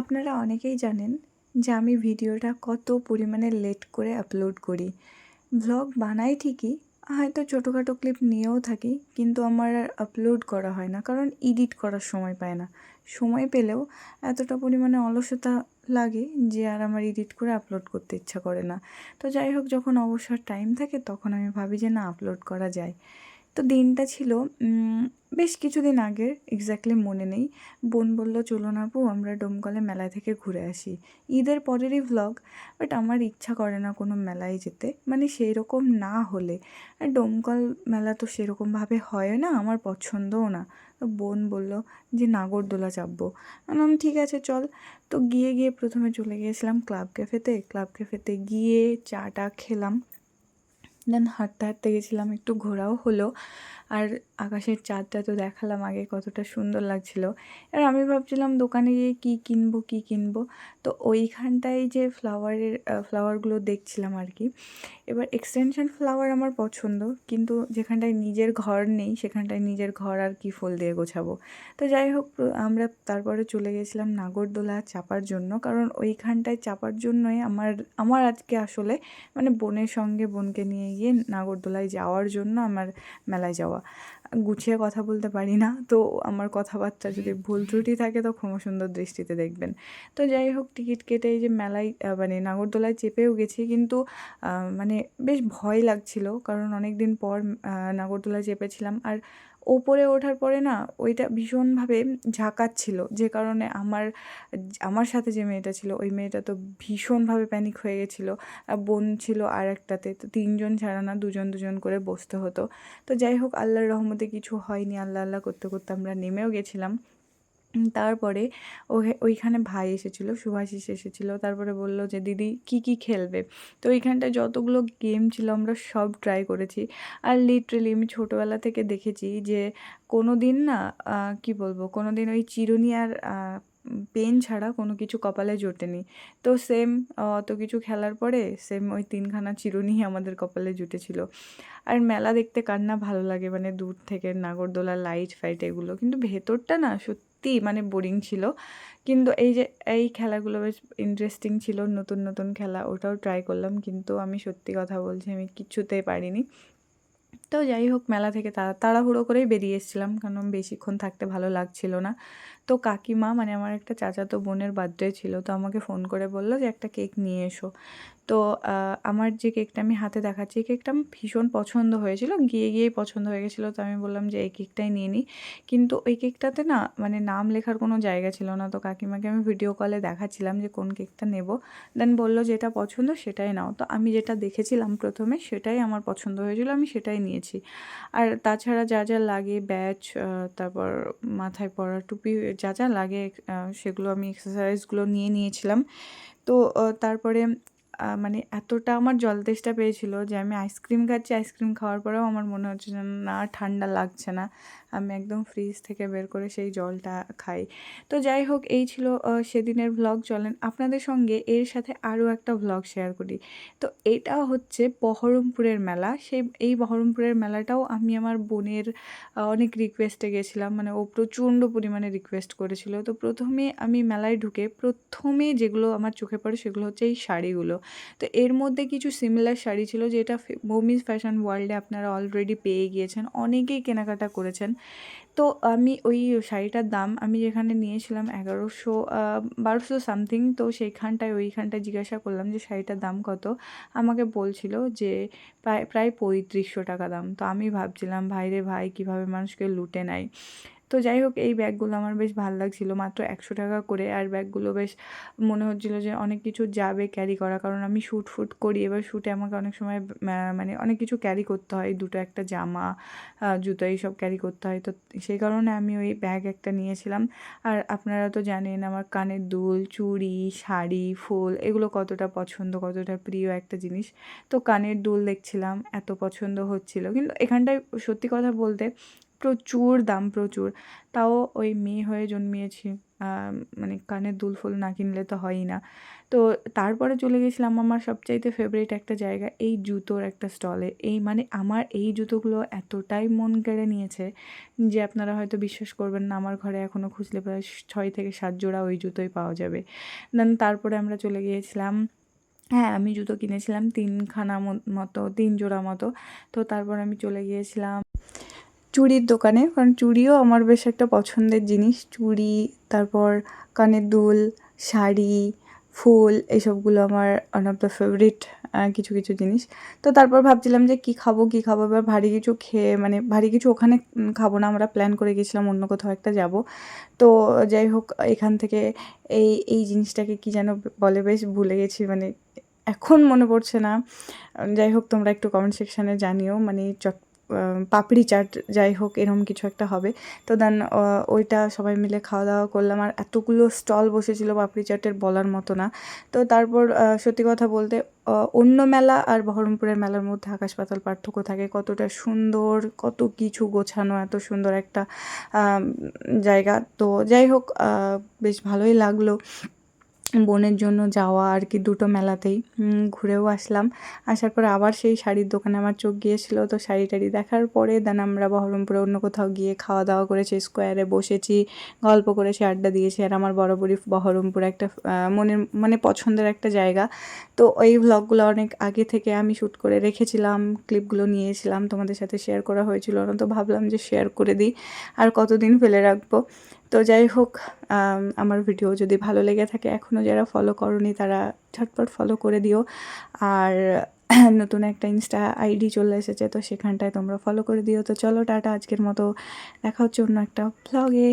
আপনারা অনেকেই জানেন যে আমি ভিডিওটা কত পরিমাণে লেট করে আপলোড করি। ভ্লগ বানাই ঠিকই, হয়তো ছোটোখাটো ক্লিপ নিয়েও থাকি, কিন্তু আমার আর আপলোড করা হয় না, কারণ এডিট করার সময় পায় না। সময় পেলেও এতটা পরিমাণে অলসতা লাগে যে আর আমার এডিট করে আপলোড করতে ইচ্ছা করে না। তো যাই হোক, যখন অবসর টাইম থাকে, তখন আমি ভাবি যে না আপলোড করা যায়। তো দিনটা ছিল বেশ কিছুদিন আগের এক্স্যাক্টলি মনে নেই। বোন বলল, চলো না আপু, আমরা ডোমকলে মেলা থেকে ঘুরে আসি। ঈদের পরেরই ভ্লগ বাট আমার ইচ্ছা করে না কোনো মেলায় যেতে মানে সেই রকম না হলে। আর ডোমকল মেলা তো সেরকমভাবে হয় না, আমার পছন্দও না। তো বোন বলল, যে নাগরদোলা চাপবো বললাম, ঠিক আছে, চল। তো গিয়ে গিয়ে প্রথমে চলে গিয়েছিলাম ক্লাব ক্যাফেতে। ক্লাব ক্যাফেতে গিয়ে চাটা খেলাম। দেন হাঁটতে হাঁটতে গেছিলাম একটু ঘোরাও হলো। আর আকাশের চাঁদটা তো দেখালাম আগে কতটা সুন্দর লাগছিল। আর আমি ভাবছিলাম দোকানে গিয়ে কী কিনবো কী কিনবো। তো ওইখানটায় যে ফ্লাওয়ারের ফ্লাওয়ারগুলো দেখছিলাম আর কি এবার এক্সটেনশন ফ্লাওয়ার আমার পছন্দ, কিন্তু যেখানটায় নিজের ঘর নেই, সেখানটায় নিজের ঘর আর কি ফুল দিয়ে গোছাবো। তো যাই হোক আমরা তারপরে চলে গেছিলাম নাগরদোলা চাপার জন্য, কারণ ওইখানটায় চাপার জন্যই আমার আমার আজকে আসলে মানে বোনের সঙ্গে বোনকে নিয়ে গিয়ে নাগরদোলায় যাওয়ার জন্য আমার মেলায় যাওয়া গুছিয়ে কথা বলতে পারি না। তো আমার কথাবার্তা যদি ভুল ত্রুটি থাকে তো ক্ষমা সুন্দর দৃষ্টিতে দেখবেন। তো যাই হোক, টিকিট কেটে এই যে মেলায় মানে নাগরদোলায় চেপেও গেছি কিন্তু মানে বেশ ভয় লাগছিল। কারণ অনেক দিন পর নাগরদোলায় চেপেছিলাম। আর ওপরে ওঠার পরে না ওইটা ভীষণভাবে ঝাঁকাচ্ছিল। যে কারণে আমার আমার সাথে যে মেয়েটা ছিল, ওই মেয়েটা তো ভীষণভাবে প্যানিক হয়ে গেছিল। বোন ছিল আর একটাতে তো তিনজন ছাড়া না দুজন দুজন করে বসতে হতো। তো যাই হোক, আল্লাহর রহমতে কিছু হয়নি। আল্লাহ আল্লাহ করতে করতে আমরা নেমেও গেছিলাম। তারপরে ওইখানে ভাই এসেছিল, সুভাষিস এসেছিল, তারপরে বলল যে, দিদি, কি কি খেলবে? তো ওইখানটায় যতগুলো গেম ছিল আমরা সব ট্রাই করেছি। আর লিটারেলি আমি ছোটোবেলা থেকে দেখেছি যে কোনো দিন না কি বলব কোনো দিন ওই চিরুনি আর পেন ছাড়া কোনো কিছু কপালে জোটেনি। তো সেম অত কিছু খেলার পরে সেম ওই তিনখানা চিরুনি আমাদের কপালে জুটেছিল। আর মেলা দেখতে কার না ভালো লাগে মানে দূর থেকে নাগরদোলা লাইট ফাইট এগুলো। কিন্তু ভেতরটা না সত্যি মানে বোরিং ছিল। কিন্তু এই যে, এই খেলাগুলো বেশ ইন্টারেস্টিং ছিল, নতুন নতুন খেলা, ওটাও ট্রাই করলাম। কিন্তু আমি সত্যি কথা বলছি, আমি কিছুতেই পারিনি। তো যাই হোক, মেলা থেকে তাড়াহুড়ো করেই বেরিয়ে এসেছিলাম। কারণ বেশিক্ষণ থাকতে ভালো লাগছিল না। তো কাকিমা মানে আমার একটা চাচাতো বোনের বার্থডে ছিল, তো আমাকে ফোন করে বলল যে, একটা কেক নিয়ে এসো। তো আমার যে কেকটা আমি হাতে দেখাচ্ছি, এই কেকটা আমার ভীষণ পছন্দ হয়েছিল, গিয়ে গিয়েই পছন্দ হয়ে গেছিল, তো আমি বললাম যে, এই কেকটাই নিয়ে নিই কিন্তু ওই কেকটাতে না মানে নাম লেখার কোনো জায়গা ছিল না, তো কাকিমাকে আমি ভিডিও কলে দেখাচ্ছিলাম যে, কোন কেকটা নেব? দেন বলল যেটা পছন্দ, সেটাই নাও। তো আমি যেটা দেখেছিলাম প্রথমে, সেটাই আমার পছন্দ হয়েছিল, আমি সেটাই নিয়েছি। আর তাছাড়া যা যা লাগে ব্যাচ তারপর মাথায় পরা টুপি যা যা লাগে সেগুলো আমি এক্সারসাইজগুলো নিয়ে নিয়েছিলাম। তো তারপরে মানে এতটা আমার জল তেষ্টা পেয়েছিল যে আমি আইসক্রিম খাচ্ছি, আইসক্রিম খাওয়ার পরেও আমার মনে হচ্ছে যেন না, ঠান্ডা লাগছে না। আমি একদম ফ্রিজ থেকে বের করে সেই জলটা খাই। তো যাই হোক, এই ছিল সেদিনের ভ্লগ চলেন আপনাদের সঙ্গে এর সাথে আরও একটা ভ্লগ শেয়ার করি। তো এটা হচ্ছে বহরমপুরের মেলা। সেই, এই বহরমপুরের মেলাটাও আমি আমার বোনের অনেক রিকোয়েস্টে গেছিলাম। মানে ও প্রচণ্ড পরিমাণে রিকোয়েস্ট করেছিল। তো প্রথমে আমি মেলায় ঢুকে প্রথমে যেগুলো আমার চোখে পড়ে সেগুলো হচ্ছে এই শাড়িগুলো। তো এর মধ্যে কিছু সিমিলার শাড়ি ছিল যেটা মমিজ ফ্যাশন ওয়ার্ল্ডে আপনারা অলরেডি পেয়ে গিয়েছেন, অনেকেই কেনাকাটা করেছেন। তো আমি ওই শাড়িটার দাম আমি যেখানে নিয়েছিলাম এগারোশো বারোশো সামথিং তো সেইখানটায়, ওইখানটায় জিজ্ঞাসা করলাম যে শাড়িটার দাম কত। আমাকে বলছিল যে প্রায় প্রায় পঁয়ত্রিশশো টাকা দাম। তো আমি ভাবছিলাম ভাই রে ভাই, কীভাবে মানুষকে লুটে নেয়? তো যাই হোক, এই ব্যাগগুলো আমার বেশ ভালো লাগছিল। মাত্র একশো টাকা করে। আর ব্যাগগুলো বেশ মনে হচ্ছিল যে অনেক কিছু যাবে ক্যারি করা। কারণ আমি শ্যুট ফুট করি। এবার শ্যুটে আমাকে অনেক সময় মানে অনেক কিছু ক্যারি করতে হয়। দুটো একটা জামা জুতো এইসব ক্যারি করতে হয়। তো সেই কারণে আমি ওই ব্যাগ একটা নিয়েছিলাম। আর আপনারা তো জানেন, আমার কানের দুল, চুড়ি, শাড়ি, ফুল এগুলো কতটা পছন্দ, কতটা প্রিয় একটা জিনিস। তো কানের দুল দেখছিলাম, এত পছন্দ হচ্ছিল। কিন্তু এখানটায় সত্যি কথা বলতে প্রচুর দাম প্রচুর। তাও ওই মেয়ে হয়ে জন্মিয়েছি মানে কানের দুল ফুল না কিনলে তো হয়ই না। তো তারপরে চলে গেছিলাম আমার সবচাইতে ফেভারিট একটা জায়গা, এই জুতোর একটা স্টলে এই মানে আমার এই জুতোগুলো এতটাই মন কেড়ে নিয়েছে যে আপনারা হয়তো বিশ্বাস করবেন না, আমার ঘরে এখনও খুঁজলে প্রায় ছয় থেকে সাত জোড়া ওই জুতোই পাওয়া যাবে। দেন তারপরে আমরা চলে গিয়েছিলাম হ্যাঁ আমি জুতো কিনেছিলাম তিনখানা মতো, তিন জোড়া মতো। তো তারপর আমি চলে গিয়েছিলাম চুড়ির দোকানে, কারণ চুড়িও আমার বেশ একটা পছন্দের জিনিস। চুড়ি, তারপর কানের দুল, শাড়ি, ফুল, এসবগুলো আমার ওয়ান অফ দ্য ফেভারিট কিছু কিছু জিনিস। তো তারপর ভাবছিলাম যে কি খাব কি খাব? এবার ভারী কিছু খেয়ে মানে ভারী কিছু ওখানে খাব না। আমরা প্ল্যান করে গেছিলাম অন্য কোথাও একটা যাব। তো যাই হোক, এখান থেকে এই এই জিনিসটাকে কি যেন বলে, বেশ ভুলে গেছি। মানে এখন মনে পড়ছে না। যাই হোক, তোমরা একটু কমেন্ট সেকশানে জানিও। মানে চট পাপড়ি চাট যাই হোক, এরকম কিছু একটা হবে। তো দেন ওইটা সবাই মিলে খাওয়া দাওয়া করলাম। আর এতগুলো স্টল বসেছিল পাপড়ি চাটের বলার মতো না। তো তারপর সত্যি কথা বলতে অন্য মেলা আর বহরমপুরের মেলার মধ্যে আকাশ পাতাল পার্থক্য থাকে। কতটা সুন্দর, কত কিছু গোছানো, এত সুন্দর একটা জায়গা। তো যাই হোক বেশ ভালোই লাগল। বোনের জন্য যাওয়া আর কি দুটো মেলাতেই ঘুরেও আসলাম। আসার পরে আবার সেই শাড়ির দোকানে আমার চোখ গিয়েছিল। তো শাড়ি টাড়ি দেখার পরে দেন আমরা বহরমপুরে অন্য কোথাও গিয়ে খাওয়া দাওয়া করেছি স্কোয়ারে বসেছি, গল্প করেছি, আড্ডা দিয়েছি। আর আমার বরাবরই বহরমপুর একটা মনের মানে পছন্দের একটা জায়গা। তো এই ভ্লগগুলো অনেক আগে থেকে আমি শ্যুট করে রেখেছিলাম ক্লিপগুলো নিয়েছিলাম, তোমাদের সাথে শেয়ার করা হয়েছিল না, তো ভাবলাম যে শেয়ার করে দিই। আর কতদিন ফেলে রাখব? তো যাই হোক আমার ভিডিও যদি ভালো লেগে থাকে এখনও যারা ফলো করনি তারা ঝটপট ফলো করে দিও। আর নতুন একটা ইনস্টা আইডি চলে এসেছে তো সেখানটায় তোমরা ফলো করে দিও। তো চলো টাটা, আজকের মতো দেখা হচ্ছে অন্য একটা ব্লগে